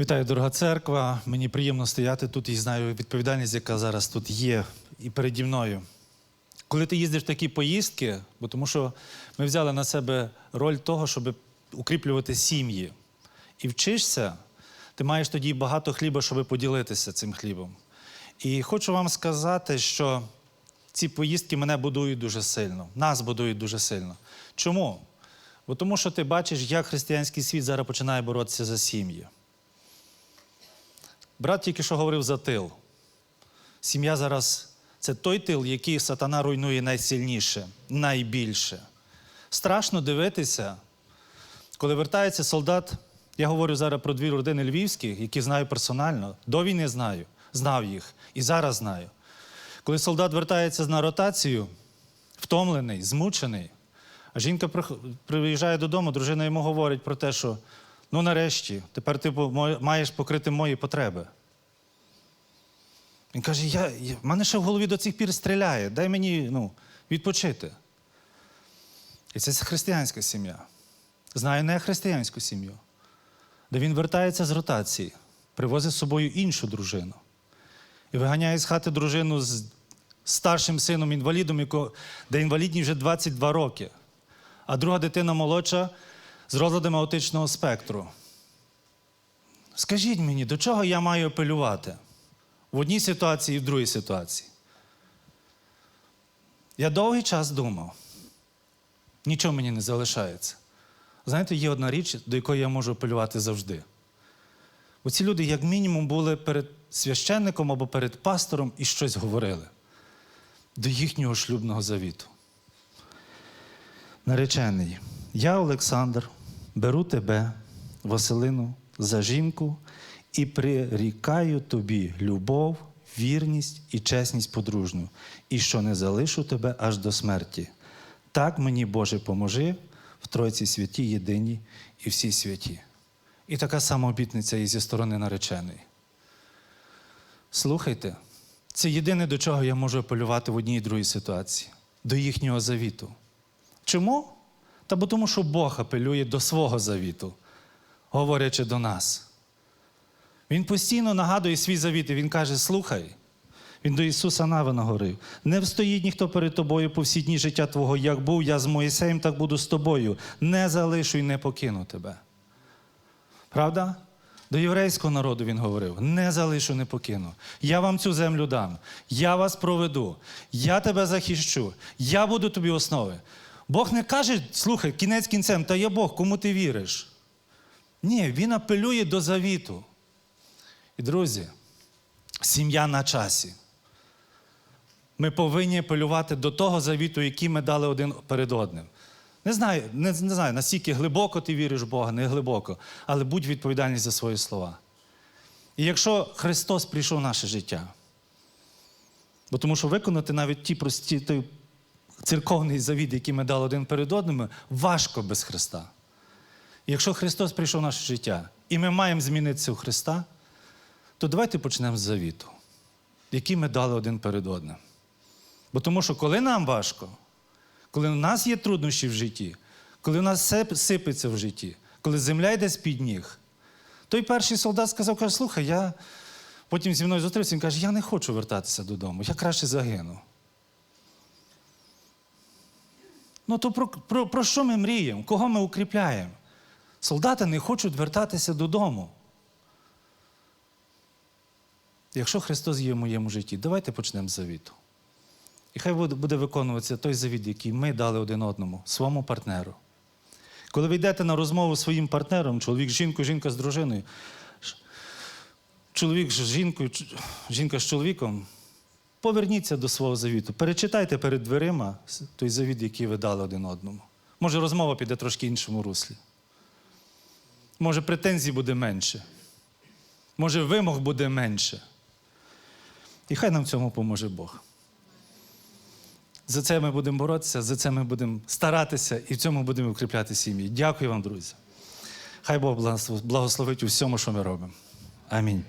Вітаю, дорога церква. Мені приємно стояти тут і знаю відповідальність, яка зараз тут є і переді мною. Коли ти їздиш в такі поїздки, бо тому що ми взяли на себе роль того, щоб укріплювати сім'ї. І вчишся, ти маєш тоді багато хліба, щоб поділитися цим хлібом. І хочу вам сказати, що ці поїздки мене будують дуже сильно, нас будують дуже сильно. Чому? Бо тому що ти бачиш, як християнський світ зараз починає боротися за сім'ї. Брат тільки що говорив за тил. Сім'я зараз це той тил, який сатана руйнує найсильніше, найбільше. Страшно дивитися, коли вертається солдат. Я говорю зараз про дві родини львівських, які знаю персонально. До війни знаю, знав їх і зараз знаю. Коли солдат вертається на ротацію, втомлений, змучений, а жінка приїжджає додому, дружина йому говорить про те, що ну нарешті, тепер ти маєш покрити мої потреби. Він каже: я, я, в мене ще в голові до цих пір стріляє, дай мені ну, відпочити. І це християнська сім'я. Знаю не християнську сім'ю, де він вертається з ротації, привозить з собою іншу дружину і виганяє з хати дружину з старшим сином інвалідом, де інвалідній вже 22 роки, а друга дитина молодша з розладами аутичного спектру. Скажіть мені, до чого я маю апелювати? В одній ситуації і в другій ситуації. Я довгий час думав, нічого мені не залишається. Знаєте, є одна річ, до якої я можу апелювати завжди. Оці люди, як мінімум, були перед священником або перед пастором і щось говорили до їхнього шлюбного завіту. Наречений, я, Олександр, беру тебе, Василину, за жінку і прирікаю тобі любов, вірність і чесність подружню, і що не залишу тебе аж до смерті. Так мені, Боже, поможи в Тройці святі, єдині і всі святі. І така сама обітниця і зі сторони нареченої. Слухайте, це єдине, до чого я можу апелювати в одній і другій ситуації до їхнього завіту. Чому? Та бо тому, що Бог апелює до свого завіту, говорячи до нас. Він постійно нагадує свій завіт, і він каже: слухай, він до Ісуса Навина говорив: не встоїть ніхто перед тобою по всі дні життя Твого, як був я з Моїсеєм, так буду з тобою. Не залишу і не покину тебе. Правда? До єврейського народу він говорив: не залишу, не покину. Я вам цю землю дам, я вас проведу, я тебе захищу, я буду тобі основи. Бог не каже, слухай, кінець кінцем, та є Бог, кому ти віриш. Ні, він апелює до завіту. І, друзі, сім'я на часі. Ми повинні апелювати до того завіту, який ми дали один перед одним. Не знаю, не, не знаю, наскільки глибоко ти віриш в Бога, не глибоко, але будь відповідальний за свої слова. І якщо Христос прийшов в наше життя, бо тому що виконати навіть ті прості церковний завіт, який ми дали один перед одним, важко без Христа. Якщо Христос прийшов в наше життя, і ми маємо змінитися у Христа, то давайте почнемо з завіту, який ми дали один перед одним. Бо тому що коли нам важко, коли у нас є труднощі в житті, коли у нас все сипеться в житті, коли земля йде з-під ніг, той перший солдат сказав, каже, слухай, я потім зі мною зустрівся, він каже, я не хочу вертатися додому, я краще загину. Ну то про, про, про що ми мріємо? Кого ми укріпляємо? Солдати не хочуть вертатися додому. Якщо Христос є в моєму житті, давайте почнемо з завіту. І хай буде- виконуватися той завіт, який ми дали один одному, своєму партнеру. Коли ви йдете на розмову з своїм партнером, чоловік з жінкою, жінка з дружиною, чоловік з жінкою, жінка з чоловіком, поверніться до свого завіту. Перечитайте перед дверима той завіт, який ви дали один одному. Може, розмова піде трошки іншому руслі. Може, претензій буде менше. Може, вимог буде менше. І хай нам в цьому поможе Бог. За це ми будемо боротися, за це ми будемо старатися і в цьому будемо укріпляти сім'ї. Дякую вам, друзі. Хай Бог благословить у всьому, що ми робимо. Амінь.